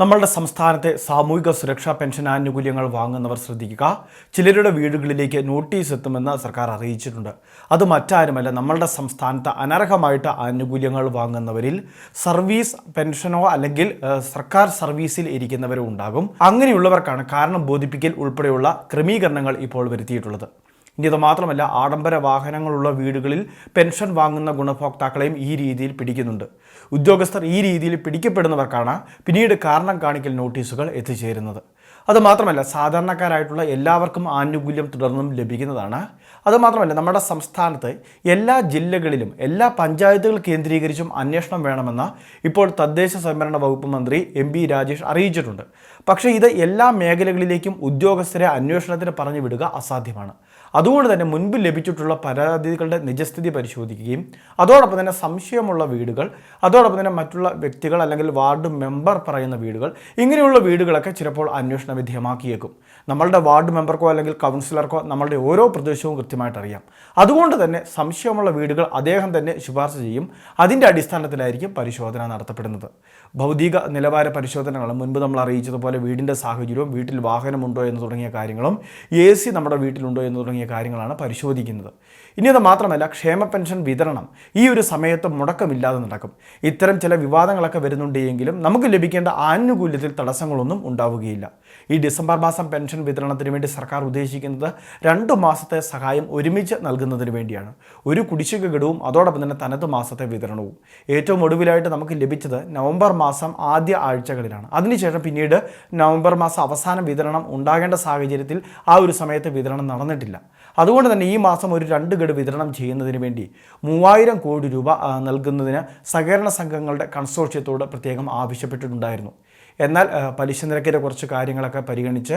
നമ്മളുടെ സംസ്ഥാനത്തെ സാമൂഹിക സുരക്ഷാ പെൻഷൻ ആനുകൂല്യങ്ങൾ വാങ്ങുന്നവർ ശ്രദ്ധിക്കുക. ചിലരുടെ വീടുകളിലേക്ക് നോട്ടീസ് എത്തുമെന്ന് സർക്കാർ അറിയിച്ചിട്ടുണ്ട്. അത് മറ്റാരുമല്ല നമ്മളുടെ സംസ്ഥാനത്ത് അനർഹമായിട്ട് ആനുകൂല്യങ്ങൾ വാങ്ങുന്നവരിൽ സർവീസ് പെൻഷനോ അല്ലെങ്കിൽ സർക്കാർ സർവീസിൽ ഇരിക്കുന്നവരോ ഉണ്ടാകും. അങ്ങനെയുള്ളവർക്കാണ് കാരണം ബോധിപ്പിക്കൽ ഉൾപ്പെടെയുള്ള ക്രമീകരണങ്ങൾ ഇപ്പോൾ വരുത്തിയിട്ടുള്ളത്. ഇനി ഇത് മാത്രമല്ല ആഡംബര വാഹനങ്ങളുള്ള വീടുകളിൽ പെൻഷൻ വാങ്ങുന്ന ഗുണഭോക്താക്കളെയും ഈ രീതിയിൽ പിടിക്കുന്നുണ്ട്. ഉദ്യോഗസ്ഥർ ഈ രീതിയിൽ പിടിക്കപ്പെടുന്നവർക്കാണ് പിന്നീട് കാരണം കാണിക്കൽ നോട്ടീസുകൾ എത്തിച്ചേരുന്നത്. അതുമാത്രമല്ല സാധാരണക്കാരായിട്ടുള്ള എല്ലാവർക്കും ആനുകൂല്യം തുടർന്നും ലഭിക്കുന്നതാണ്. അതുമാത്രമല്ല നമ്മുടെ സംസ്ഥാനത്ത് എല്ലാ ജില്ലകളിലും എല്ലാ പഞ്ചായത്തുകൾ കേന്ദ്രീകരിച്ചും അന്വേഷണം വേണമെന്ന് ഇപ്പോൾ തദ്ദേശ സ്വയംഭരണ വകുപ്പ് മന്ത്രി എം ബി രാജേഷ് അറിയിച്ചിട്ടുണ്ട്. പക്ഷേ ഇത് എല്ലാ മേഖലകളിലേക്കും ഉദ്യോഗസ്ഥരെ അന്വേഷണത്തിന് പറഞ്ഞു വിടുക അസാധ്യമാണ്. അതുകൊണ്ട് തന്നെ മുൻപ് ലഭിച്ചിട്ടുള്ള പരാതികളുടെ നിജസ്ഥിതി പരിശോധിക്കുകയും അതോടൊപ്പം തന്നെ സംശയമുള്ള വീടുകൾ അതോടൊപ്പം തന്നെ മറ്റുള്ള വ്യക്തികൾ അല്ലെങ്കിൽ വാർഡ് മെമ്പർ പറയുന്ന വീടുകൾ ഇങ്ങനെയുള്ള വീടുകളൊക്കെ ചിലപ്പോൾ അന്വേഷണ വിധേയമാക്കിയേക്കും. നമ്മളുടെ വാർഡ് മെമ്പർക്കോ അല്ലെങ്കിൽ കൗൺസിലർക്കോ നമ്മളുടെ ഓരോ പ്രദേശവും കൃത്യമായിട്ട് അറിയാം. അതുകൊണ്ട് തന്നെ സംശയമുള്ള വീടുകൾ അദ്ദേഹം തന്നെ ശുപാർശ ചെയ്യും. അതിന്റെ അടിസ്ഥാനത്തിലായിരിക്കും പരിശോധന നടത്തപ്പെടുന്നത്. ഭൗതിക നിലവാര പരിശോധനകൾ മുൻപ് നമ്മൾ അറിയിച്ചതുപോലെ വീടിന്റെ സാഹചര്യവും വീട്ടിൽ വാഹനമുണ്ടോ എന്ന് തുടങ്ങിയ കാര്യങ്ങളും എ സി നമ്മുടെ വീട്ടിലുണ്ടോ എന്ന് തുടങ്ങിയ കാര്യങ്ങളാണ് പരിശോധിക്കുന്നത്. ഇനി അത് മാത്രമല്ല ക്ഷേമ പെൻഷൻ വിതരണം ഈ ഒരു സമയത്ത് മുടക്കമില്ലാതെ നടക്കും. ഇത്തരം ചില വിവാദങ്ങളൊക്കെ വരുന്നുണ്ടെങ്കിലും നമുക്ക് ലഭിക്കേണ്ട ആനുകൂല്യത്തിൽ തടസ്സങ്ങളൊന്നും ഉണ്ടാവുകയില്ല. ഈ ഡിസംബർ മാസം പെൻഷൻ വിതരണത്തിന് വേണ്ടി സർക്കാർ ഉദ്ദേശിക്കുന്നത് രണ്ടു മാസത്തെ സഹായം ഒരുമിച്ച് നൽകുന്നതിന് വേണ്ടിയാണ്. ഒരു കുടിശ്ശിക ഗഡുവും അതോടൊപ്പം തന്നെ തനത് മാസത്തെ വിതരണവും. ഏറ്റവും ഒടുവിലായിട്ട് നമുക്ക് ലഭിച്ചത് നവംബർ മാസം ആദ്യ ആഴ്ചകളിലാണ്. അതിനുശേഷം പിന്നീട് നവംബർ മാസം അവസാന വിതരണം ഉണ്ടാകേണ്ട സാഹചര്യത്തിൽ ആ ഒരു സമയത്ത് വിതരണം നടന്നിട്ടില്ല. അതുകൊണ്ട് തന്നെ ഈ മാസം ഒരു രണ്ട് ഗഡ് വിതരണം ചെയ്യുന്നതിന് വേണ്ടി മൂവായിരം കോടി രൂപ നൽകുന്നതിന് സഹകരണ സംഘങ്ങളുടെ കൺസോർഷ്യത്തോട് പ്രത്യേകം ആവശ്യപ്പെട്ടിട്ടുണ്ടായിരുന്നു. എന്നാൽ പലിശ നിരക്കിന്റെ കുറച്ച് കാര്യങ്ങളൊക്കെ പരിഗണിച്ച്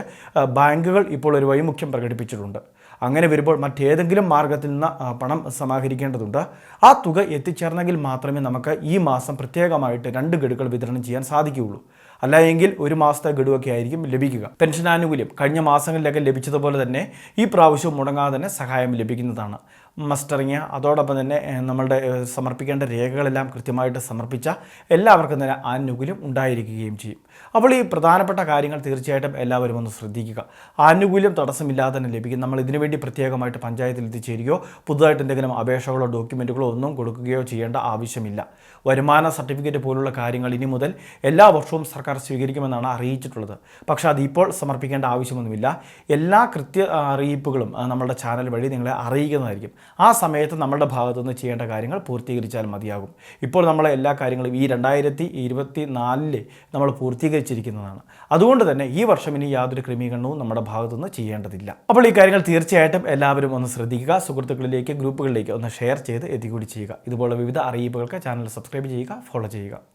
ബാങ്കുകൾ ഇപ്പോൾ ഒരു വൈമുഖ്യം പ്രകടിപ്പിച്ചിട്ടുണ്ട്. അങ്ങനെ വരുമ്പോൾ മറ്റേതെങ്കിലും മാർഗത്തിൽ നിന്ന് പണം സമാഹരിക്കേണ്ടതുണ്ട്. ആ തുക എത്തിച്ചേർന്നെങ്കിൽ മാത്രമേ നമുക്ക് ഈ മാസം പ്രത്യേകമായിട്ട് രണ്ട് ഗഡുക്കൾ വിതരണം ചെയ്യാൻ സാധിക്കുകയുള്ളൂ. അല്ല എങ്കിൽ ഒരു മാസത്തെ ഗഡുവൊക്കെ ആയിരിക്കും ലഭിക്കുക. പെൻഷൻ ആനുകൂല്യം കഴിഞ്ഞ മാസങ്ങളിലൊക്കെ ലഭിച്ചതുപോലെ തന്നെ ഈ പ്രാവശ്യം മുടങ്ങാതെ തന്നെ സഹായം ലഭിക്കുന്നതാണ്. മസ്റ്ററിങ് അതോടൊപ്പം തന്നെ നമ്മളുടെ സമർപ്പിക്കേണ്ട രേഖകളെല്ലാം കൃത്യമായിട്ട് സമർപ്പിച്ച എല്ലാവർക്കും തന്നെ ആനുകൂല്യം ഉണ്ടായിരിക്കുകയും ചെയ്യും. അപ്പോൾ ഈ പ്രധാനപ്പെട്ട കാര്യങ്ങൾ തീർച്ചയായിട്ടും എല്ലാവരും ഒന്ന് ശ്രദ്ധിക്കുക. ആനുകൂല്യം തടസ്സമില്ലാതെ തന്നെ ലഭിക്കും. നമ്മൾ ഇതിനുവേണ്ടി പ്രത്യേകമായിട്ട് പഞ്ചായത്തിൽ എത്തിച്ചേരുകയോ പുതുതായിട്ട് എന്തെങ്കിലും അപേക്ഷകളോ ഡോക്യുമെന്റുകളോ ഒന്നും കൊടുക്കുകയോ ചെയ്യേണ്ട ആവശ്യമില്ല. വരുമാന സർട്ടിഫിക്കറ്റ് പോലുള്ള കാര്യങ്ങൾ ഇനി മുതൽ എല്ലാ വർഷവും സർക്കാർ സ്വീകരിക്കുമെന്നാണ് അറിയിച്ചിട്ടുള്ളത്. പക്ഷേ അതിപ്പോൾ സമർപ്പിക്കേണ്ട ആവശ്യമൊന്നുമില്ല. എല്ലാ കൃത്യ അറിയിപ്പുകളും നമ്മുടെ ചാനൽ വഴി നിങ്ങളെ അറിയിക്കുന്നതായിരിക്കും. ആ സമയത്ത് നമ്മളുടെ ഭാഗത്തുനിന്ന് ചെയ്യേണ്ട കാര്യങ്ങൾ പൂർത്തീകരിച്ചാൽ മതിയാകും. ഇപ്പോൾ നമ്മളെ എല്ലാ കാര്യങ്ങളും ഈ രണ്ടായിരത്തി ഇരുപത്തി നാലിൽ നമ്മൾ പൂർത്തീകരിച്ചിരിക്കുന്നതാണ്. അതുകൊണ്ട് തന്നെ ഈ വർഷം ഇനി യാതൊരു ക്രമീകരണവും നമ്മുടെ ഭാഗത്തുനിന്ന് ചെയ്യേണ്ടതില്ല. അപ്പോൾ ഈ കാര്യങ്ങൾ തീർച്ചയായിട്ടും എല്ലാവരും ഒന്ന് ശ്രദ്ധിക്കുക. സുഹൃത്തുക്കളിലേക്ക് ഗ്രൂപ്പുകളിലേക്ക് ഒന്ന് ഷെയർ ചെയ്ത് എത്തിക്കൂടി ചെയ്യുക. ഇതുപോലെ വിവിധ അറിയിപ്പുകൾക്ക് ചാനൽ സബ്സ്ക്രൈബ് ചെയ്യുക ഫോളോ ചെയ്യുക.